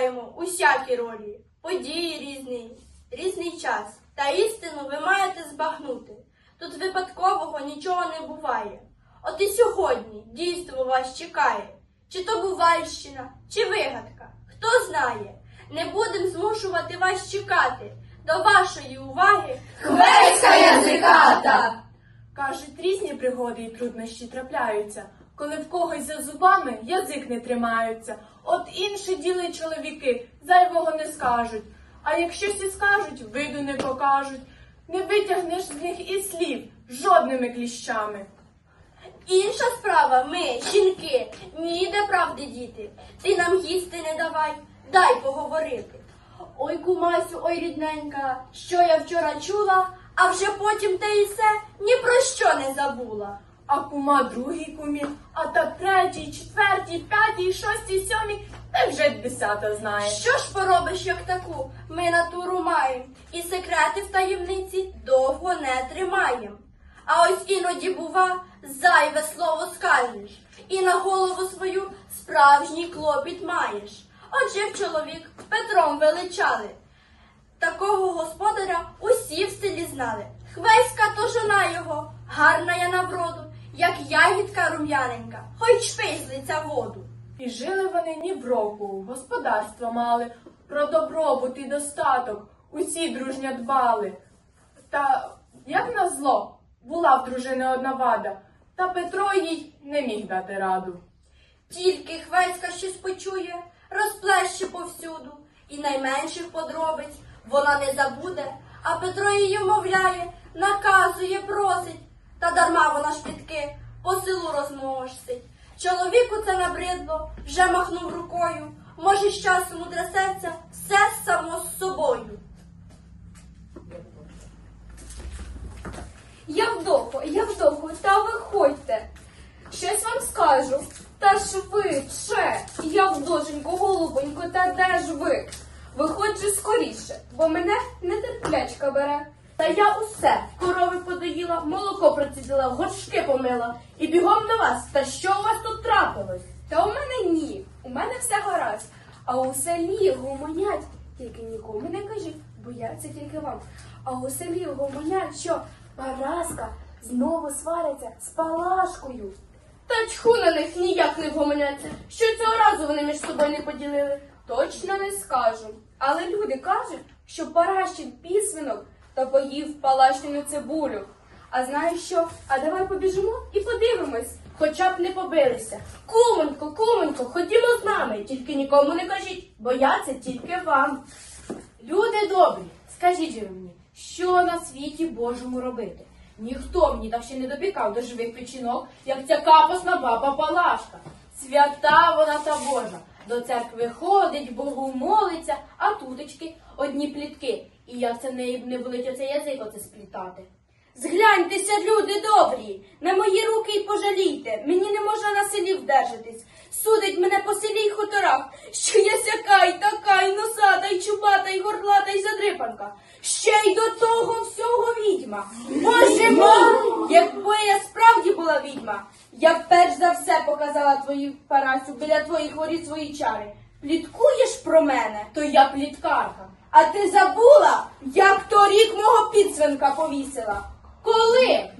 граємо усякі ролі, події різні, різний час. Та істину ви маєте збагнути. Тут випадкового нічого не буває. От і сьогодні дійство вас чекає. Чи то бувальщина, чи вигадка, хто знає. Не будем змушувати вас чекати. До вашої уваги Хвельська язиката! Кажуть, різні пригоди і труднощі трапляються, коли в когось за зубами язик не тримаються. От інші діли чоловіки зайвого не скажуть, а якщо і скажуть, виду не покажуть. Не витягнеш з них і слів жодними кліщами. Інша справа, ми, жінки, ніде правди діти. Ти нам їсти не давай, дай поговорити. Ой, кумасю, ой, рідненька, що я вчора чула, а вже потім те і все ні про що не забула. А кума другий кумі, а та третій, четвертій, п'ятій, шостій, сьомій, та вже десята знає. Що ж поробиш, як таку? Ми натуру маємо, і секрети в таємниці довго не тримаєм. А ось іноді, бува, зайве слово скажеш, і на голову свою справжній клопіт маєш. От жив чоловік, Петром величали. Такого господаря усі в селі знали. Хвеська то жона його, гарна я на вроду, як ягідка рум'яненька, хоч з лиця воду. І жили вони ні в року, господарство мали, про добробут і достаток усі дружньо дбали. Та, як на зло, була в дружини одна вада, та Петро їй не міг дати раду. Тільки Хвеська щось почує, розплеще повсюду, і найменших подробиць вона не забуде, а Петро її мовляє, наказує, просить, та дарма вона ж по селу розмовшить. Чоловіку це набридло, вже махнув рукою, може, з часом утрясеться все само з собою. Явдохо, Явдохо, та виходьте. Щось вам скажу. Та швидше. Явдошенько, голубонько, та де ж ви? Виходьте скоріше, бо мене нетерплячка бере. Та я усе, корови подоїла, молоко процідила, горшки помила і бігом до вас. Та що у вас тут трапилось? Та у мене ні, у мене все гаразд. А у селі гомонять, тільки нікому не кажіть, бо я це тільки вам. А у селі гомонять, що Параска знову свариться з Палашкою. Та чху на них ніяк не вгомоняться. Що цього разу вони між собою не поділили? Точно не скажу. Але люди кажуть, що Паращин пісвинок та поїв палащину цибулю. А знаєш що? А давай побіжимо і подивимось. Хоча б не побилися. Куменько, куменько, ходімо з нами, тільки нікому не кажіть, бо я це тільки вам. Люди добрі, скажіть же мені, що на світі Божому робити? Ніхто мені так ще не допікав до живих печінок, як ця капосна баба Палашка. Свята вона та Божа. До церкви ходить, Богу молиться, а тутечки одні плітки. І як це в неї не болить оцей язик оце сплітати. Згляньтеся, люди добрі, на мої руки й пожалійте, мені не можна на селі вдержатись. Судить мене по селі й хуторах, що я сяка й така, й носата, й чубата, й горлата, й задрипанка. Ще й до того всього відьма. Боже мій, якби я справді була відьма, я б перш за все показала твою Парасю біля твоїх воріт свої чари. Пліткуєш про мене? То я пліткарка. А ти забула, як торік мого підсвинка повісила? Коли?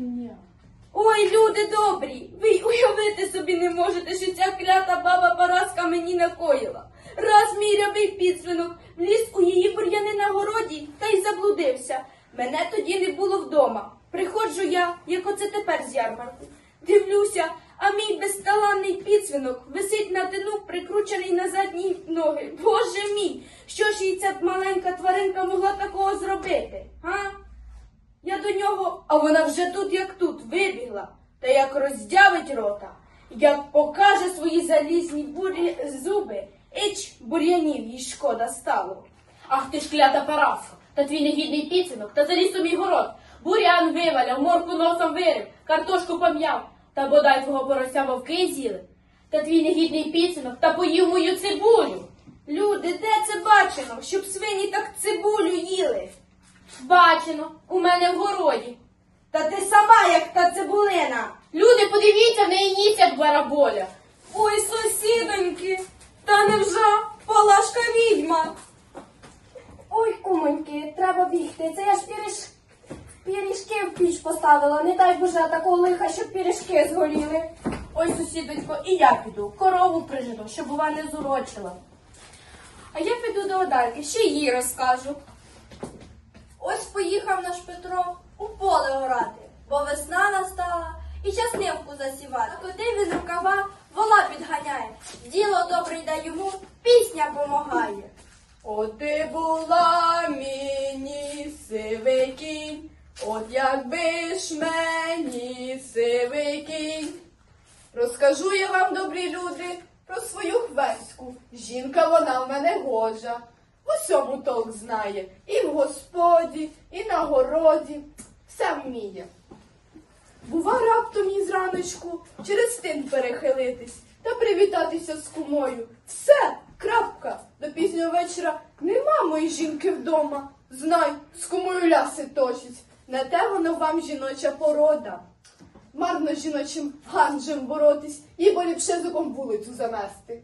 Ой, люди добрі, ви й уявити собі не можете, що ця клята баба Параска мені накоїла. Раз мій рябий підсвинок вліз у її бур'яни на городі та й заблудився. Мене тоді не було вдома. Приходжу я, як оце тепер з ярмарку. Дивлюся, а мій безталанний підсвинок висить на тину, прикручений на задні ноги. Боже мій, що ж їй ця маленька тваринка могла такого зробити? Га? Я до нього, а вона вже тут, як тут, вибігла, та як роздявить рота, як покаже свої залізні бурі зуби, іч бур'янів їй шкода стало. Ах ти ж клята Параска, та твій негідний підсинок, та заліз мій город. Бурян виваляв, морку носом вирив, картошку пом'яв, та бодай твого порося вовки з'їли. Та твій негідний підсинок, та поїв мою цибулю. Люди, де це бачено, щоб свині так цибулю їли? Бачено, у мене в городі. Та ти сама, як та цибулина. Люди, подивіться, в неї ніс, як бараболя. Ой, сусідоньки, та невже Палашка відьма? Ой, кумоньки, треба бігти. Це я ж піріж... піріжки в піч поставила. Не дай Боже такого лиха, щоб піріжки згоріли. Ой, сусідонько, і я піду, корову прижену, щоб бува не зурочила. А я піду до Одарки, ще їй розкажу. Ось поїхав наш Петро у поле орати, бо весна настала і щасливку засівати. Куди він рукава, вола підганяє. Діло добре йде йому, пісня помагає. От ти була мені сивий кінь, от якби ж мені сивий кінь. Розкажу я вам, добрі люди, про свою хвеську. Жінка вона в мене гожа. В усьому толк знає. І в господі, і на городі. Все вміє. Бува раптом їй зраночку через тин перехилитись та привітатися з кумою. Все, крапка. До пізнього вечора нема моєї жінки вдома. Знай, з кумою ляси точить. Не те воно вам жіноча порода. Марно жіночим ганджем боротись, їй бо ліпше язиком вулицю замести.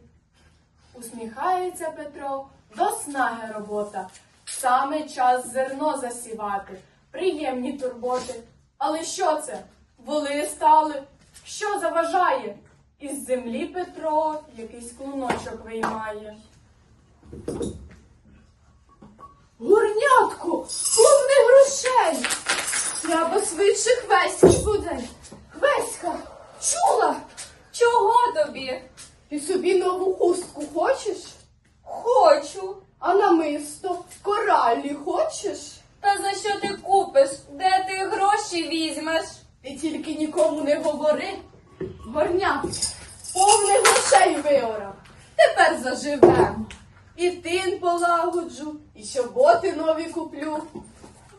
Усміхається Петро, до снаги робота. Саме час зерно засівати, приємні турботи. Але що це? Воли стали. Що заважає? Із землі Петро якийсь клуночок виймає. Горнятко, повне грошей. Треба швидше хвеськи буде. Хвеська, чула? Чого тобі? Ти собі нову хустку хочеш? Хочу. А намисто коралі хочеш? Та за що ти купиш? Де ти гроші візьмеш? Ти тільки нікому не говори. Горнят, повне грошей виорав. Тепер заживем. І тин полагоджу, і чоботи нові куплю.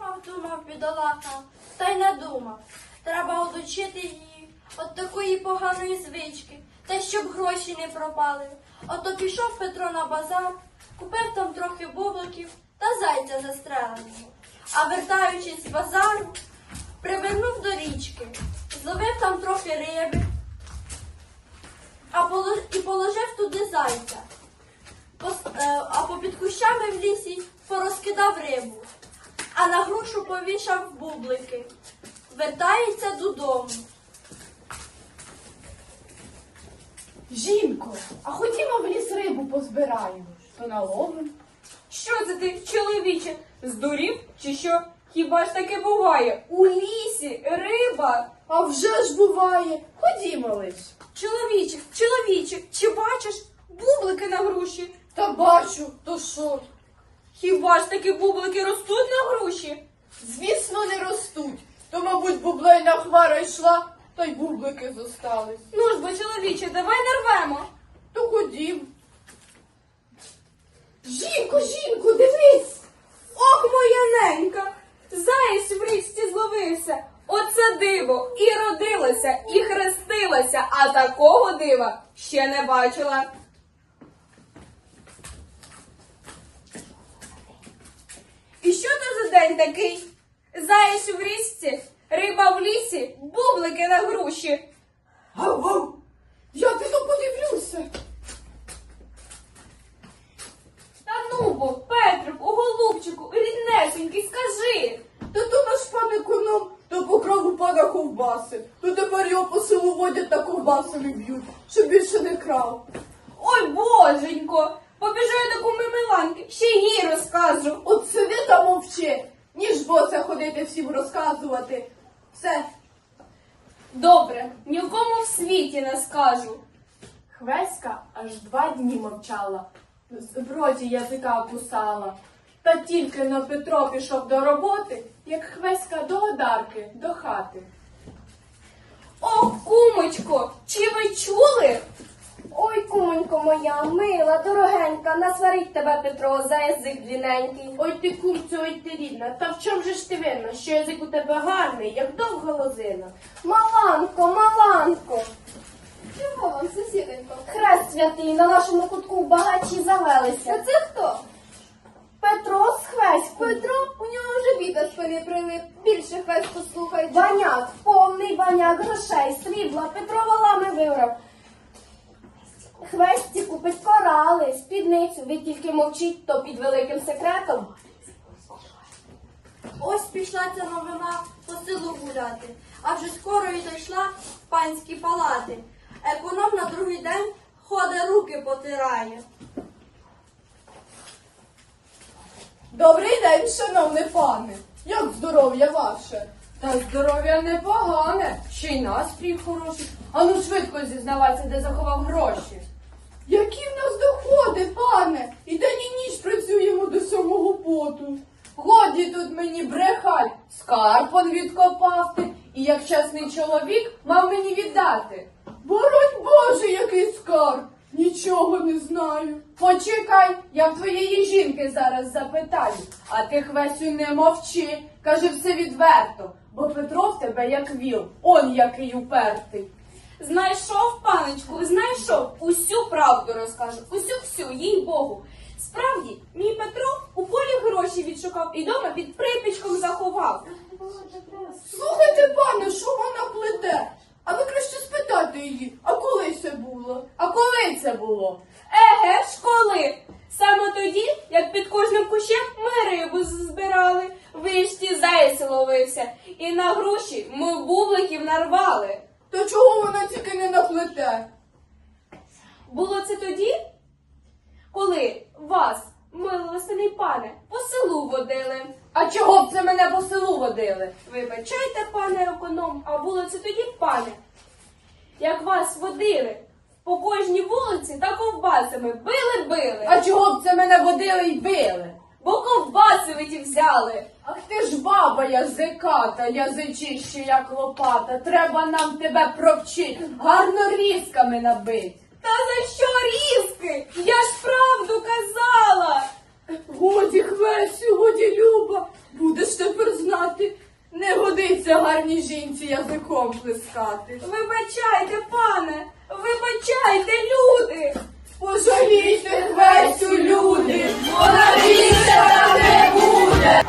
Мав думав, бідолаха, та й не думав. Треба одучити її от такої поганої звички, та щоб гроші не пропали. Ото пішов Петро на базар, купив там трохи бубликів та зайця застреленого. А вертаючись з базару, привернув до річки, зловив там трохи риби а і положив туди зайця. Пос- е, а попід кущами в лісі порозкидав рибу, а на грушу повішав бублики. Вертається додому. Жінко, а ходімо в ліс рибу позбираємо. То наловим. Що це ти, чоловіче, здурів чи що? Хіба ж таке буває? У лісі риба. А вже ж буває. Ходімо лиш. Чоловіче, чоловіче, чи бачиш бублики на груші? Та бачу, то що? Хіба ж таки бублики ростуть на груші? Звісно, не ростуть. То, мабуть, бублейна хвара йшла, та й бублики зостались. Ну ж бо, чоловіче, давай нарвемо. То ходім. Жінко, жінку, дивись! Ох, моя ненька! Заєць в річці зловився. Оце диво! І родилося, і хрестилося, а такого дива ще не бачила. І що це за день такий? Заєць в річці, риба в лісі, бублики на груші. Гав-гав! Я піду подивлюся. Та ну бо, Петрику, голубчику, ріднесенький, скажи. Та то наш пан економ до покрову пана ковбаси. То тепер його по селу водять та ковбасами б'ють, щоб більше не крав. Ой, боженько, побіжу я до куми Миланки, ще їй розкажу. От сиди та мовчи, ніж боса ходити всім розказувати. Все. Добре, нікому в світі не скажу. Хвеська аж два дні мовчала, в роті язика кусала. Та тільки на Петро пішов до роботи, як Хвеська до одарки, до хати. Ох, кумочко, чи ви чули? Ой, кумонько моя, мила, дорогенька, насварить тебе Петро за язик длінненький. Ой ти кумцю, ой ти рідна, та в чому же ж ти винна, що язик у тебе гарний, як довга лозина? Маланко, маланко, Чого вам, сусіденько? хрест святий, на нашому кутку багачі завелися. А це хто? Петро з хвеською. Петро, у нього вже біда спини прилип. Більше хвест послухайте. Баняк, повний баняк грошей, срібла, Петро валами вирав. Хвесті купить корали, спідницю. Ви тільки мовчіть, то під великим секретом. Ось пішла ця новина по селу гуляти, а вже скоро і дійшла в панські палати. Економ на другий день ходить руки потирає. Добрий день, шановне пане. Як здоров'я ваше? Та здоров'я непогане, ще й настрій хороший. Ану швидко зізнавайся, де заховав гроші. Які в нас доходи, пане? І день і ніч працюємо до сьомого поту. Годі тут мені брехать, скарб он відкопав ти, і як чесний чоловік мав мені віддати. Боронь Боже, який скарб! Нічого не знаю. Почекай, я в твоєї жінки зараз запитаю, а ти Хвесю не мовчи, кажи все відверто, бо Петро в тебе як віл, он який упертий. Знайшов, паночку, знайшов. Усю правду розкажу. Усю всю, їй Богу. Справді, мій Петро у полі гроші відшукав і дома під припічком заховав. Слухайте, пане, що вона плете? А ви краще спитайте її, а коли це було? А коли це було? Еге ж коли? Саме тоді, як під кожним кущем ми рибу збирали, вишті зайць ловився, і на гроші ми бубликів нарвали. То чого вона тільки не наплете? Було це тоді, коли вас, милостивий пане, по селу водили. А чого б це мене по селу водили? Вибачайте, пане економ, а було це тоді, пане. Як вас водили по кожній вулиці та ковбасами били-били, А чого б це мене водили й били? бо ковбаси ви ті взяли. Ах ти ж баба язиката, язичище як лопата. Треба нам тебе провчить, гарно різками набить. Та за що різки? Я ж правду казала. Годі, Хвесю, годі, люба, будеш тепер знати. Не годиться гарній жінці язиком плескати. Вибачайте, пане, вибачайте, люди. Пожалійте, Хвесю, люди, вона більше не буде.